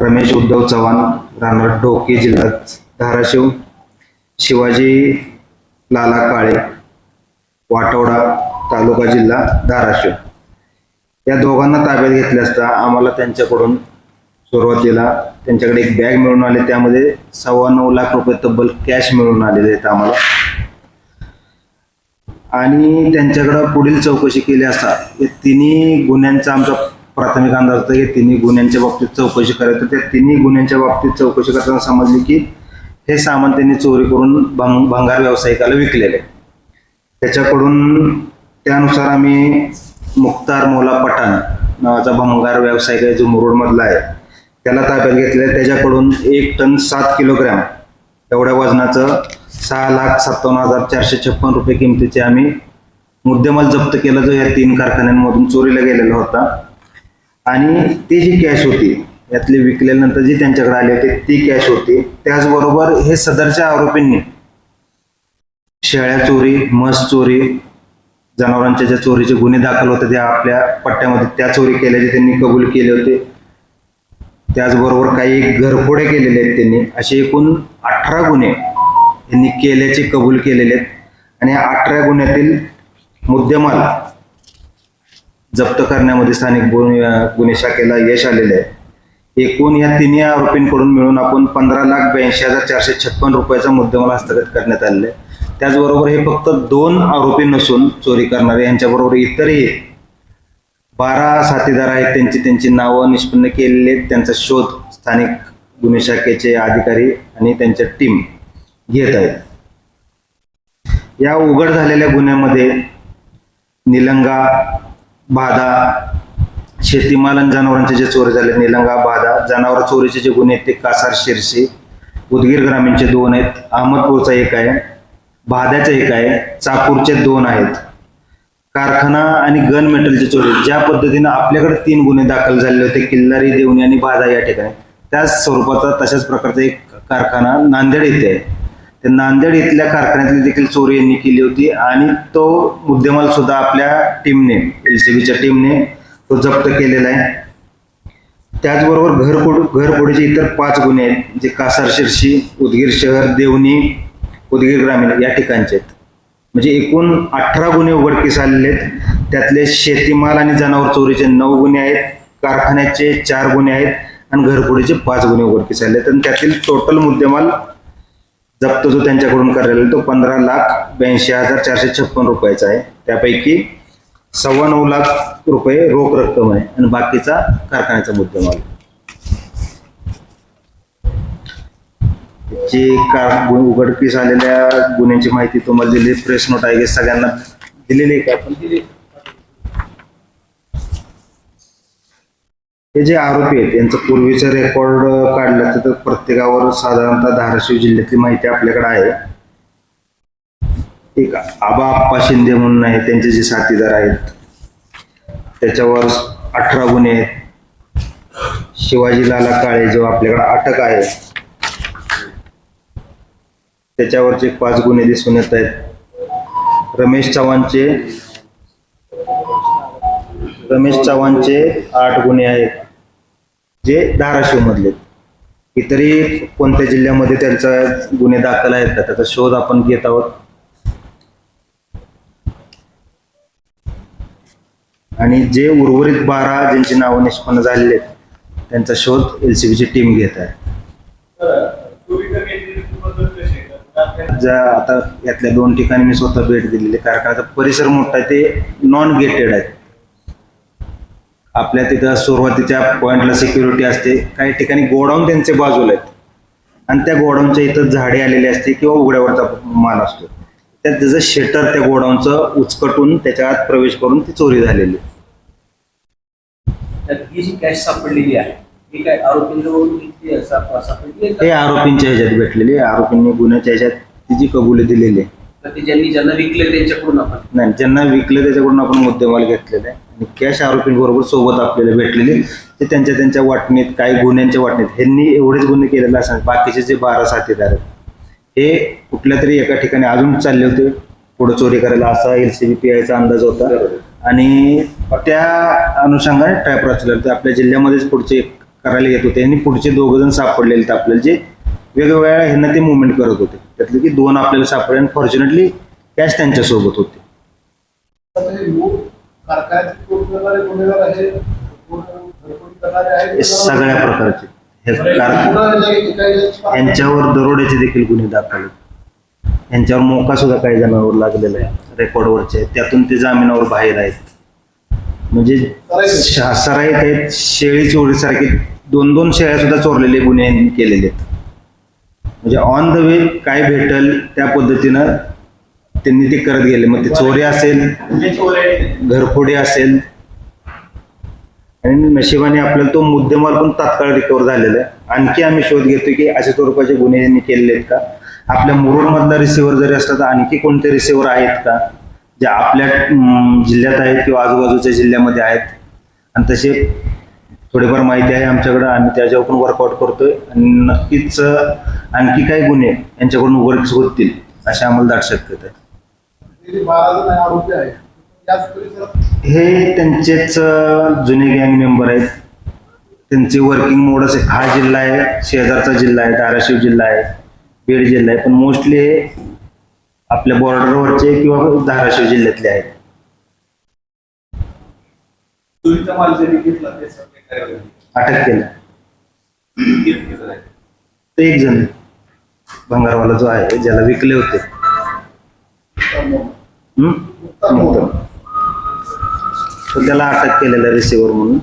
रमेश उद्धव चव्हाण राहणार डोके जिल्हा धाराशिव शिवाजी लाला काळे वाटोडा तालुका जिल्हा धाराशिव. या दोघांना ताब्यात घेतले असता आम्हाला त्यांच्याकडून सुरुवातीला त्यांच्याकडे एक बॅग मिळून आली. त्यामध्ये सव्वा नऊ लाख रुपये तब्बल कॅश मिळून आलेले आहेत आम्हाला. आणि त्यांच्याकडं पुढील चौकशी केली असता या तिन्ही गुन्ह्यांचा आमचा प्राथमिक अंदाज होता की तिन्ही गुन्ह्यांच्या बाबतीत चौकशी करायचं. त्या तिन्ही गुन्ह्यांच्या बाबतीत चौकशी करताना समजली की हे सामान त्यांनी चोरी करून भंग भंगार व्यावसायिकाला विकलेले. त्याच्याकडून त्यानुसार आम्ही मुख्तार मोला पठाण नावाचा भंगार व्यावसायिक आहे जो मुरुडमधला आहे. त्याला ताब्यात घेतलेलं आहे. त्याच्याकडून एक टन सात किलोग्रॅम एवढ्या वजनाचं सहा लाख सत्तावन्न हजार चारशे छप्पन रुपये किमतीचे आम्ही मुद्देमाल जप्त केला जो या तीन कारखान्यांमधून चोरीला गेलेला होता. आणि ती जी कॅश होती यातली विकल्यानंतर जी त्यांच्याकडे आले होते ती कॅश होती. त्याचबरोबर हे सदरच्या आरोपींनी शेळ्या चोरी म्हस चोरी जनावरांच्या ज्या चोरीचे गुन्हे दाखल होते त्या आपल्या पट्ट्यामध्ये त्या चोरी केल्याचे त्यांनी कबूल केले होते. त्याचबरोबर काही घरफोडे केलेले आहेत त्यांनी. असे एकूण अठरा गुन्हे त्यांनी केल्याचे कबूल केलेले आहेत. आणि या अठरा गुन्ह्यातील मुद्देमाल जप्त करण्यामध्ये स्थानिक गुन्हे गुन्हे शाखेला यश आलेले आहे. एकूण या तिन्ही आरोपींकडून मिळून आपण पंधरा लाख ब्याऐंशी हजार चारशे छप्पन रुपयाचा मुद्देमाल हस्तगत करण्यात आलेला आहे. त्याचबरोबर हे फक्त दोन आरोपी नसून चोरी करणारे यांच्याबरोबर इतरही बारा साथीदार आहेत. त्यांची त्यांची नावं निष्पन्न केलेली त्यांचा शोध स्थानिक गुन्हे शाखेचे अधिकारी आणि त्यांच्या टीम घेत आहेत. या उघड झालेल्या गुन्ह्यामध्ये निलंगा बाधा शेतीमाल आणि जनावरांचे जे चोरी झाले निलंगा बाधा जनावर चोरीचे जे गुन्हे आहेत ते कासार शिरसी उदगीर ग्रामीणचे दोन आहेत अहमदपूरचा एक आहे भाद्याचा एक आहे चाकूरचे दोन आहेत. कारखाना आणि गन मेटलचे चोरी ज्या पद्धतीनं आपल्याकडे तीन गुन्हे दाखल झालेले होते किल्लारी देवणी आणि बाधा या ठिकाणी त्याच स्वरूपाचा तशाच प्रकारचा एक कारखाना नांदेड येथे आहे. ते नांदेड इथल्या कारखान्यातली देखील चोरी यांनी केली होती आणि तो मुद्देमाल सुद्धा आपल्या टीमने एल सी बीच्या टीमने तो जप्त केलेला आहे. त्याचबरोबर घरपोड घरपोडीचे इतर पाच गुन्हे आहेत जे कासार शिरशी उदगीर शहर देवणी उदगीर ग्रामीण या ठिकाणचे आहेत. म्हणजे एकूण अठरा गुन्हे उघडकीस आलेले आहेत. त्यातले शेतीमाल आणि जनावर चोरीचे नऊ गुन्हे आहेत कारखान्याचे चार गुन्हे आहेत आणि घरफोडीचे पाच गुन्हे उघडकीस आले आहेत. आणि त्यातील टोटल मुद्देमाल जप्त जो त्यांच्याकडून करलेला तो पंधरा लाख ब्याऐंशी हजार चारशे छप्पन रुपयाचा आहे. त्यापैकी सव्वा नऊ लाख रुपये रोख रक्कम आहे आणि बाकीचा कारखान्याचा मुद्देमाल. जी कार गु- उघडकीस आलेल्या गुन्ह्यांची माहिती तुम्हाला दिली प्रेस नोट आहे सगळ्यांना दिलेली आहे का? आपण हे जे आरोपी आहेत यांचं पूर्वीचं रेकॉर्ड काढलं तर प्रत्येकावर साधारणतः धाराशिव जिल्ह्यातली माहिती आपल्याकडे आहे. एक आबा आप्पा शिंदे म्हणून आहे त्यांचे जे साथीदार आहेत त्याच्यावर अठरा गुन्हे आहेत. शिवाजी लाला काळे जो आपल्याकडे अटक आहे त्याच्यावरचे पाच गुन्हे दिसून येत आहेत. रमेश चव्हाणचे रमेश चव्हाणचे आठ गुन्हे आहेत जे धाराशिव मधले आहेत. इतरही कोणत्या जिल्ह्यामध्ये त्यांचा गुन्हे दाखल आहेत का? त्याचा शोध आपण घेत आहोत. आणि जे उर्वरित बारा ज्यांची नावं निष्पन्न झालेली आहेत त्यांचा शोध एलसीबीची टीम घेत आहे. ज्या आता यातल्या दोन ठिकाणी मी स्वतः भेट दिलेली. कारखान्याचा परिसर मोठा आहे ते नॉन गेटेड आहे आपल्या तिथं सुरुवातीच्या पॉइंटला सिक्युरिटी असते. काही ठिकाणी गोडाऊन त्यांचे बाजूला आहेत. आणि त्या गोडाऊनच्या इथं झाडे आलेली असते किंवा उघड्यावरचा माल असतो. त्यात त्याचं शेटर त्या गोडाऊनचं उचकटून त्याच्या आत प्रवेश करून ती चोरी झालेली ही जी कॅश सापडलेली आहे ही काय आहे? हे? आरोपींच्या ह्याच्यात भेटलेली. आरोपींनी गुन्ह्याच्या ह्याच्यात ती जी कबुली दिलेली आहे तर ते ज्यांनी ज्यांना विकले त्यांच्याकडून आपण. नाही ज्यांना विकले त्याच्याकडून आपण मुद्देमाल घेतलेला आहे. आणि कॅश आरोपींबरोबर सोबत आपल्याला भेटलेले ते त्यांच्या त्यांच्या वाटणीत काही गुन्ह्यांच्या वाटणीत ह्यांनी एवढेच गुन्हे केलेले असतात बाकीचे जे बारा साथीदार आहेत हे कुठल्या तरी एका ठिकाणी अजून चालले होते. पुढे चोरी करायला असा एल सी बी पी आयचा अंदाज होता. आणि त्या अनुषंगाने ट्रॅप रचले होते आपल्या जिल्ह्यामध्येच पुढचे करायला येत होते. आणि पुढचे दोघ जण सापडलेले आपल्याला जे वेगवेगळ्या ह्यांना ते मुवमेंट करत होते. त्यातले की दोन आपल्याला सापडले आणि फॉर्च्युनेटली कॅश त्यांच्यासोबत होते. हे सगळ्या प्रकारचे. हे कार यांच्यावर दरोड्याचे देखील गुन्हे दाखल आहेत. यांच्यावर मोका सुद्धा काही जणांवर लागलेला आहे. रेकॉर्डवरचे त्यातून ते जामिनावर बाहेर आहेत. म्हणजे शा- सराईत आहेत. शेळी चोरीसारखे दोन दोन शेळ्या सुद्धा चोरलेले गुन्हे यांनी केलेले आहेत. म्हणजे ऑन द वे काय भेटल त्या पद्धतीनं त्यांनी ते करत गेले. मग ते चोरी असेल घरफोडी असेल. आणि नशिबाने आपल्याला तो मुद्देमाल पण तात्काळ रिकवर झालेला आहे. आणखी आम्ही शोध घेतो की अशा स्वरूपाचे गुन्हे यांनी केलेले आहेत का? आपल्या मुरुडमधला रिसिव्हर जरी असला तर आणखी कोणते रिसिव्हर आहेत का? जे आपल्या जिल्ह्यात आहेत किंवा आजूबाजूच्या जिल्ह्यामध्ये आहेत. आणि तसे थोडीफार माहिती आहे आमच्याकडे आम्ही त्याच्यावर पण वर्कआउट करतोय. आणि नक्कीच आणखी काही गुन्हे यांच्याकडून उघडकीस होतील अशी आम्हाला दाट शक्यता आहे. हे त्यांचेच जुने गँग मेंबर आहेत. त्यांचे वर्किंग मोड असे हा जिल्हा आहे शेजारचा जिल्हा आहे धाराशिव जिल्हा आहे बीड जिल्हा आहे. पण मोस्टली हे आपल्या बॉर्डरवरचे किंवा धाराशिव जिल्ह्यातले आहेत. चोरीचा माल ज्यांनी घेतला? अटक केलं? ते एक जण भंगारवाला जो आहे ज्याला विकले होते त्याला अटक केलेला रिसिव्हर म्हणून